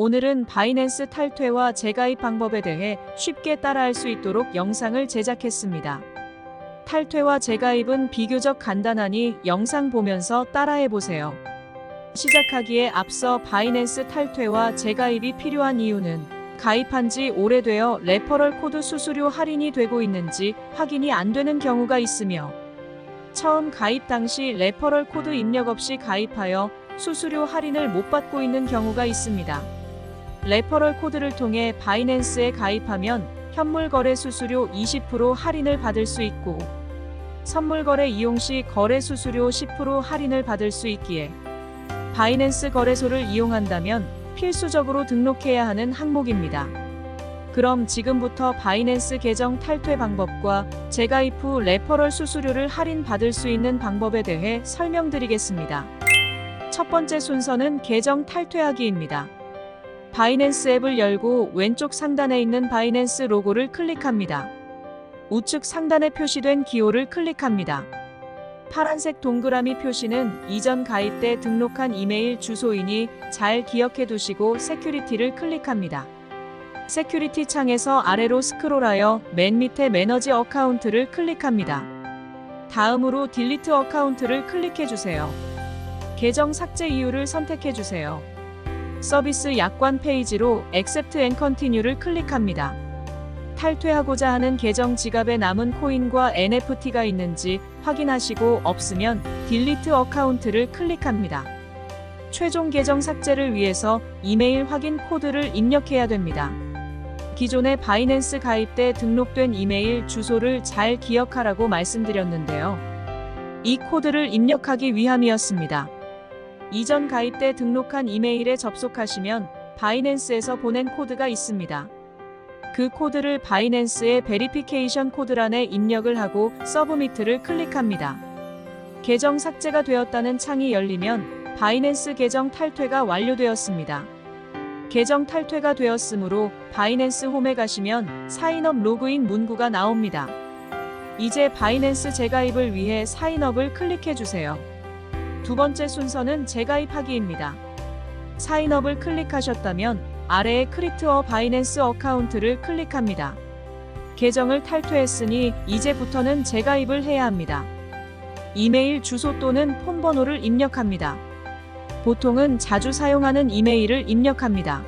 오늘은 바이낸스 탈퇴와 재가입 방법에 대해 쉽게 따라할 수 있도록 영상을 제작했습니다. 탈퇴와 재가입은 비교적 간단하니 영상 보면서 따라해 보세요. 시작하기에 앞서 바이낸스 탈퇴와 재가입이 필요한 이유는 가입한 지 오래되어 레퍼럴 코드 수수료 할인이 되고 있는지 확인이 안 되는 경우가 있으며 처음 가입 당시 레퍼럴 코드 입력 없이 가입하여 수수료 할인을 못 받고 있는 경우가 있습니다. 레퍼럴 코드를 통해 바이낸스에 가입하면 현물 거래 수수료 20% 할인을 받을 수 있고 선물 거래 이용 시 거래 수수료 10% 할인을 받을 수 있기에 바이낸스 거래소를 이용한다면 필수적으로 등록해야 하는 항목입니다. 그럼 지금부터 바이낸스 계정 탈퇴 방법과 재가입 후 레퍼럴 수수료를 할인 받을 수 있는 방법에 대해 설명드리겠습니다. 첫 번째 순서는 계정 탈퇴하기입니다. 바이낸스 앱을 열고 왼쪽 상단에 있는 바이낸스 로고를 클릭합니다. 우측 상단에 표시된 기호를 클릭합니다. 파란색 동그라미 표시는 이전 가입 때 등록한 이메일 주소이니 잘 기억해 두시고 세큐리티를 클릭합니다. 세큐리티 창에서 아래로 스크롤하여 맨 밑에 매너지 어카운트를 클릭합니다. 다음으로 딜리트 어카운트를 클릭해 주세요. 계정 삭제 이유를 선택해 주세요. 서비스 약관 페이지로 Accept and Continue를 클릭합니다. 탈퇴하고자 하는 계정 지갑에 남은 코인과 NFT가 있는지 확인하시고 없으면 딜리트 어카운트를 클릭합니다. 최종 계정 삭제를 위해서 이메일 확인 코드를 입력해야 됩니다. 기존의 바이낸스 가입 때 등록된 이메일 주소를 잘 기억하라고 말씀드렸는데요. 이 코드를 입력하기 위함이었습니다. 이전 가입 때 등록한 이메일에 접속하시면 바이낸스에서 보낸 코드가 있습니다. 그 코드를 바이낸스의 베리피케이션 코드란에 입력을 하고 서브미트를 클릭합니다. 계정 삭제가 되었다는 창이 열리면 바이낸스 계정 탈퇴가 완료되었습니다. 계정 탈퇴가 되었으므로 바이낸스 홈에 가시면 사인업 로그인 문구가 나옵니다. 이제 바이낸스 재가입을 위해 사인업을 클릭해 주세요. 두 번째 순서는 재가입하기입니다. 사인업을 클릭하셨다면 아래에 크리트어 바이낸스 어카운트를 클릭합니다. 계정을 탈퇴했으니 이제부터는 재가입을 해야 합니다. 이메일 주소 또는 폰 번호를 입력합니다. 보통은 자주 사용하는 이메일을 입력합니다.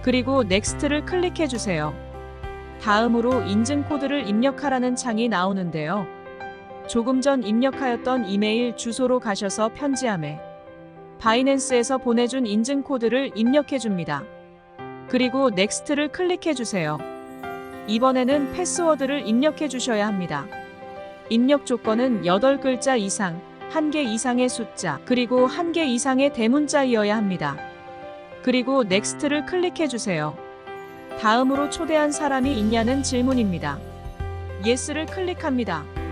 그리고 넥스트를 클릭해 주세요. 다음으로 인증 코드를 입력하라는 창이 나오는데요. 조금 전 입력하였던 이메일 주소로 가셔서 편지함에 바이낸스에서 보내준 인증 코드를 입력해 줍니다. 그리고 넥스트를 클릭해 주세요. 이번에는 패스워드를 입력해 주셔야 합니다. 입력 조건은 8글자 이상, 1개 이상의 숫자, 그리고 1개 이상의 대문자이어야 합니다. 그리고 넥스트를 클릭해 주세요. 다음으로 초대한 사람이 있냐는 질문입니다. 예스를 클릭합니다.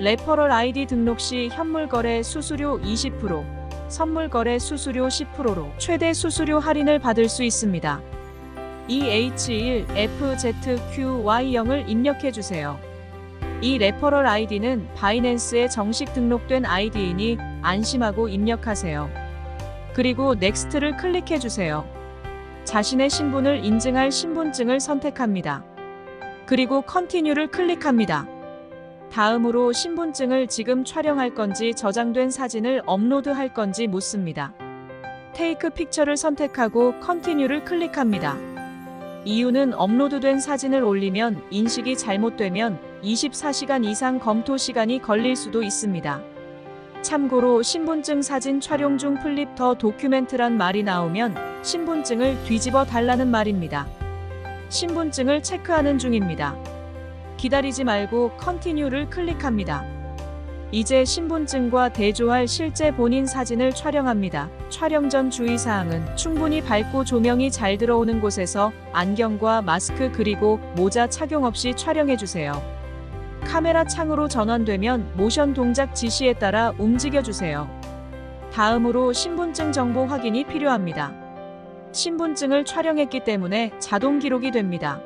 레퍼럴 아이디 등록 시 현물 거래 수수료 20%, 선물 거래 수수료 10%로 최대 수수료 할인을 받을 수 있습니다. EH1FZQY0을 입력해 주세요. 이 레퍼럴 아이디는 바이낸스에 정식 등록된 아이디이니 안심하고 입력하세요. 그리고 넥스트를 클릭해 주세요. 자신의 신분을 인증할 신분증을 선택합니다. 그리고 컨티뉴를 클릭합니다. 다음으로 신분증을 지금 촬영할 건지 저장된 사진을 업로드할 건지 묻습니다. 테이크 픽처를 선택하고 컨티뉴를 클릭합니다. 이유는 업로드된 사진을 올리면 인식이 잘못되면 24시간 이상 검토 시간이 걸릴 수도 있습니다. 참고로 신분증 사진 촬영 중 플립 더 도큐멘트란 말이 나오면 신분증을 뒤집어 달라는 말입니다. 신분증을 체크하는 중입니다. 기다리지 말고 컨티뉴를 클릭합니다. 이제 신분증과 대조할 실제 본인 사진을 촬영합니다. 촬영 전 주의사항은 충분히 밝고 조명이 잘 들어오는 곳에서 안경과 마스크 그리고 모자 착용 없이 촬영해주세요. 카메라 창으로 전환되면 모션 동작 지시에 따라 움직여주세요. 다음으로 신분증 정보 확인이 필요합니다. 신분증을 촬영했기 때문에 자동 기록이 됩니다.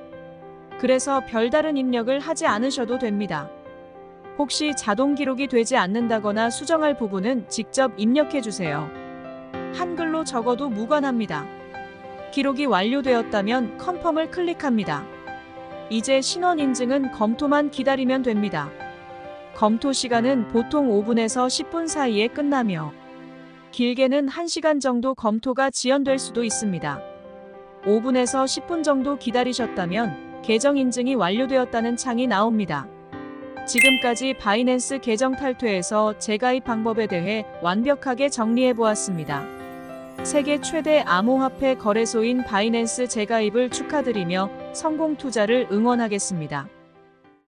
그래서 별다른 입력을 하지 않으셔도 됩니다. 혹시 자동 기록이 되지 않는다거나 수정할 부분은 직접 입력해 주세요. 한글로 적어도 무관합니다. 기록이 완료되었다면 컨펌을 클릭합니다. 이제 신원 인증은 검토만 기다리면 됩니다. 검토 시간은 보통 5분에서 10분 사이에 끝나며 길게는 1시간 정도 검토가 지연될 수도 있습니다. 5분에서 10분 정도 기다리셨다면 계정 인증이 완료되었다는 창이 나옵니다. 지금까지 바이낸스 계정 탈퇴에서 재가입 방법에 대해 완벽하게 정리해 보았습니다. 세계 최대 암호화폐 거래소인 바이낸스 재가입을 축하드리며 성공 투자를 응원하겠습니다.